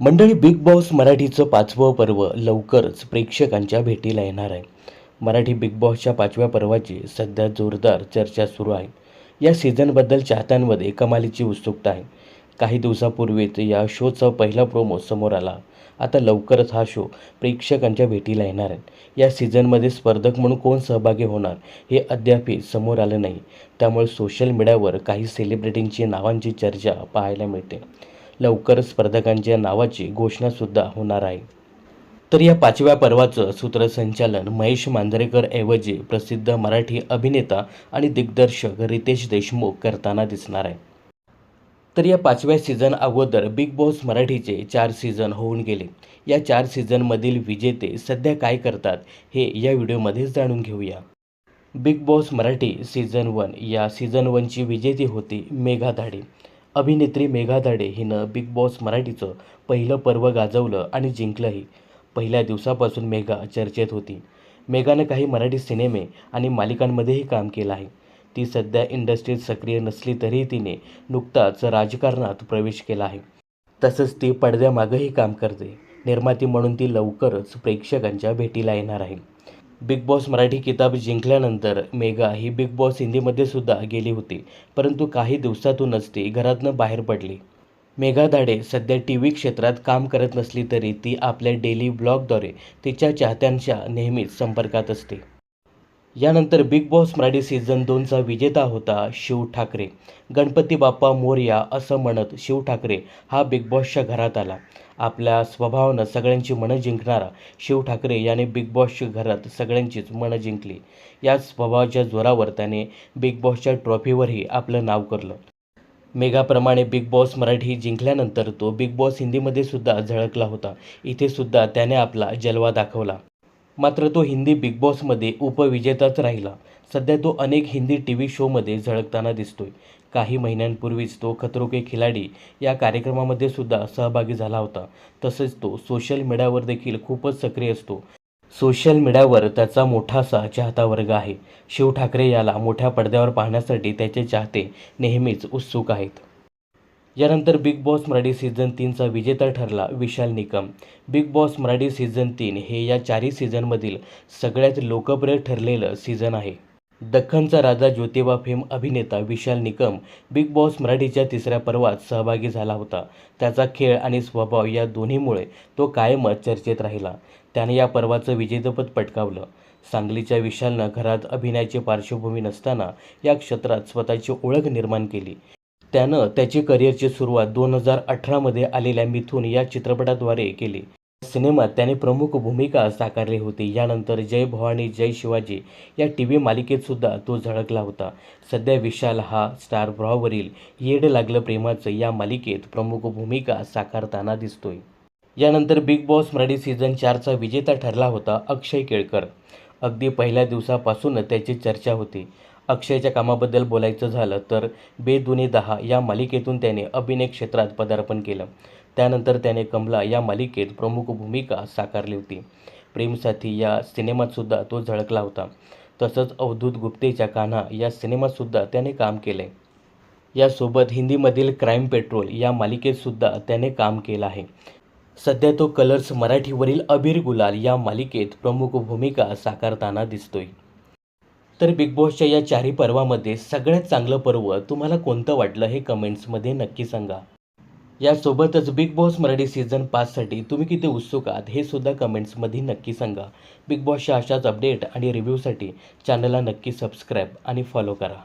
मंडळी big boss मराठीचं पाचवं पर्व लवकरच प्रेक्षकांच्या भेटीला येणार आहे. मराठी बिग बॉसच्या पाचव्या पर्वाची सध्या जोरदार चर्चा सुरू आहे. या सीझनबद्दल चाहत्यांमध्ये कमालीची उत्सुकता आहे. काही दिवसापूर्वीच या शोचा पहिला प्रोमो समोर आला. आता लवकरच हा शो प्रेक्षकांच्या भेटीला येणार आहे. या सीझनमध्ये स्पर्धक म्हणून कोण सहभागी होणार हे अद्यापही समोर आलं नाही. त्यामुळे सोशल मीडियावर काही सेलिब्रिटींची नावांची चर्चा पाहायला मिळते. लवकर स्पर्धकांच्या नावाची घोषणासुद्धा होणार आहे. तर या पाचव्या पर्वाचं सूत्रसंचालन महेश मांजरेकर ऐवजी प्रसिद्ध मराठी अभिनेता आणि दिग्दर्शक रितेश देशमुख करताना दिसणार आहे. तर या पाचव्या सीझन अगोदर बिग बॉस मराठीचे चार सीझन होऊन गेले. या चार सीझनमधील विजेते सध्या काय करतात हे या व्हिडिओमध्ये जाणून घेऊया. Bigg Boss Marathi season one या सीझन वनची विजेती होती मेघा धाडे. अभिनेत्री मेघा धडे हिनं बिग बॉस मराठीचं पहिलं पर्व गाजवलं आणि जिंकलंही. पहिल्या दिवसापासून मेघा चर्चेत होती. मेघानं काही मराठी सिनेमे आणि मालिकांमध्येही काम केलं आहे. ती सध्या इंडस्ट्रीत सक्रिय नसली तरीही तिने नुकताच राजकारणात प्रवेश केला आहे. तसंच ती पडद्यामागंही काम करते. निर्माती म्हणून ती लवकरच प्रेक्षकांच्या भेटीला येणार आहे. बिग बॉस मराठी किताब जिंकल्यानंतर मेघा ही बिग बॉस हिंदीमध्ये सुद्धा गेली होती परंतु काही दिवसातूनच ती घरातनं बाहेर पडली. मेघा धाडे सध्या टी व्ही क्षेत्रात काम करत नसली तरी ती आपल्या डेली ब्लॉगद्वारे तिच्या चाहत्यांच्या नेहमीच संपर्कात असते. यानंतर बिग बॉस मराठी सीझन दोनचा विजेता होता शिव ठाकरे. गणपती बाप्पा मोर्या असं म्हणत शिव ठाकरे हा बिग बॉसच्या घरात आला. आपल्या स्वभावानं सगळ्यांची मनं जिंकणारा शिव ठाकरे याने बिग बॉसच्या घरात सगळ्यांचीच मनं जिंकली. या स्वभावाच्या जोरावर त्याने बिग बॉसच्या ट्रॉफीवरही आपलं नाव करलं. मेगाप्रमाणे बिग बॉस मराठी जिंकल्यानंतर तो बिग बॉस हिंदीमध्ये सुद्धा झळकला होता. इथे सुद्धा त्याने आपला जलवा दाखवला. मात्र तो हिंदी बिग बॉसमध्ये उपविजेताच राहिला. सध्या तो अनेक हिंदी टी व्ही शोमध्ये झळकताना दिसतोय. काही महिन्यांपूर्वीच तो खतरो के खिलाडी या कार्यक्रमामध्ये सुद्धा सहभागी झाला होता. तसेच तो सोशल मीडियावर देखील खूपच सक्रिय असतो. सोशल मीडियावर त्याचा मोठासा चाहता वर्ग आहे. शिव ठाकरे याला मोठ्या पडद्यावर पाहण्यासाठी त्याचे चाहते नेहमीच उत्सुक आहेत. यानंतर बिग बॉस मराठी सीझन तीनचा विजेता ठरला Vishal Nikam. Bigg Boss Marathi season तीन हे या चारही सीझनमधील सगळ्यात लोकप्रिय ठरलेलं सीझन आहे. दख्खनचा राजा ज्योतिबा फेम अभिनेता विशाल निकम बिग बॉस मराठीच्या तिसऱ्या पर्वात सहभागी झाला होता. त्याचा खेळ आणि स्वभाव या दोन्हीमुळे तो कायमच चर्चेत राहिला. त्याने या पर्वाचं विजेतेपद पटकावलं. सांगलीच्या विशालनं घरात अभिनयाची पार्श्वभूमी नसताना या क्षेत्रात स्वतःची ओळख निर्माण केली. त्यानं त्याची करिअरची सुरुवात दोन हजार अठरामध्ये आलेल्या मिथून या चित्रपटाद्वारे केली. सिनेमात त्याने प्रमुख भूमिका साकारली होती. यानंतर जय भवानी जय शिवाजी या टी व्ही मालिकेत सुद्धा तो झळकला होता. सध्या विशाल हा स्टार ब्रॉवरील येड लागलं प्रेमाचं या मालिकेत प्रमुख भूमिका साकारताना दिसतोय. यानंतर बिग बॉस मराठी सीझन चारचा विजेता ठरला होता अक्षय केळकर. अगदी पहिल्या दिवसापासून त्याची चर्चा होती. अक्षयच्या कामाबद्दल बोलायचं झालं तर बेदुनी दहा या मालिकेतून त्याने अभिनय क्षेत्रात पदार्पण केलं. त्यानंतर त्याने कमला या मालिकेत प्रमुख भूमिका साकारली होती. प्रेमसाथी या सिनेमातसुद्धा तो झळकला होता. तसंच अवधूत गुप्तेच्या कान्हा या सिनेमातसुद्धा त्याने काम केले यासोबत हिंदीमधील क्राईम पेट्रोल या मालिकेतसुद्धा त्याने काम केलं आहे. सध्या तो कलर्स मराठीवरील अबीर गुलाल या मालिकेत प्रमुख भूमिका साकारताना दिसतोय. तर बिग बॉसच्या या चारही पर्वामध्ये सगळ्यात चांगलं पर्व तुम्हाला कोणतं वाटलं हे कमेंट्समध्ये नक्की सांगा. यासोबतच बिग बॉस मराठी सीझन पाचसाठी तुम्ही किती उत्सुक आहात हे सुद्धा कमेंट्समध्ये नक्की सांगा. बिग बॉसच्या अशाच अपडेट आणि रिव्ह्यूसाठी चॅनलला नक्की सबस्क्राईब आणि फॉलो करा.